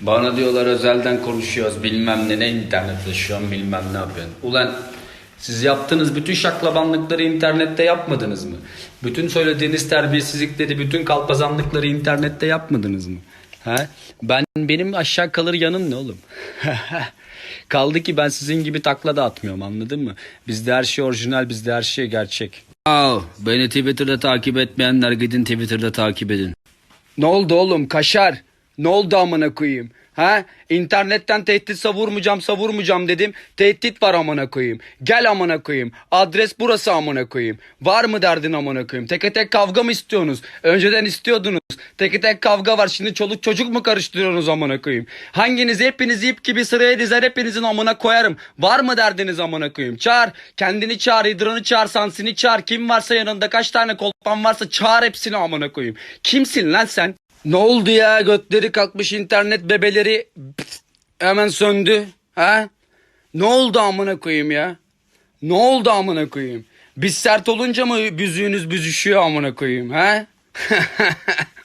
Bana diyorlar özelden konuşuyoruz bilmem ne ne internette şu an bilmem ne yapıyorsun. Ulan siz yaptığınız bütün şaklabanlıkları internette yapmadınız mı? Bütün söylediğiniz terbiyesizlikleri, bütün kalpazanlıkları internette yapmadınız mı? Ha? Ben benim aşağı kalır yanım ne oğlum? Kaldı ki ben sizin gibi takla da atmıyorum anladın mı? Bizde her şey orijinal, bizde her şey gerçek. Al, beni Twitter'da takip etmeyenler gidin Twitter'da takip edin. Ne oldu oğlum kaşar? Ne oldu amına koyayım? Ha? İnternetten tehdit savurmayacağım savurmayacağım dedim. Tehdit var amına koyayım. Gel amına koyayım. Adres burası amına koyayım. Var mı derdin amına koyayım? Teke tek kavga mı istiyorsunuz? Önceden istiyordunuz. Teke tek kavga var. Şimdi çoluk çocuk mu karıştırıyorsunuz amına koyayım? Hanginiz hepiniz ip gibi sıraya dizer hepinizin amına koyarım. Var mı derdiniz amına koyayım? Çağır. Kendini çağır. Hidran'ı çağır. Sansini çağır. Kim varsa yanında kaç tane kolpan varsa çağır hepsini amına koyayım. Kimsin lan sen? Ne oldu ya götleri kalkmış internet bebeleri pf, hemen söndü. Ha? Ne oldu amına koyayım ya? Ne oldu amına koyayım? Biz sert olunca mı büzüğünüz büzüşüyor amına koyayım ha?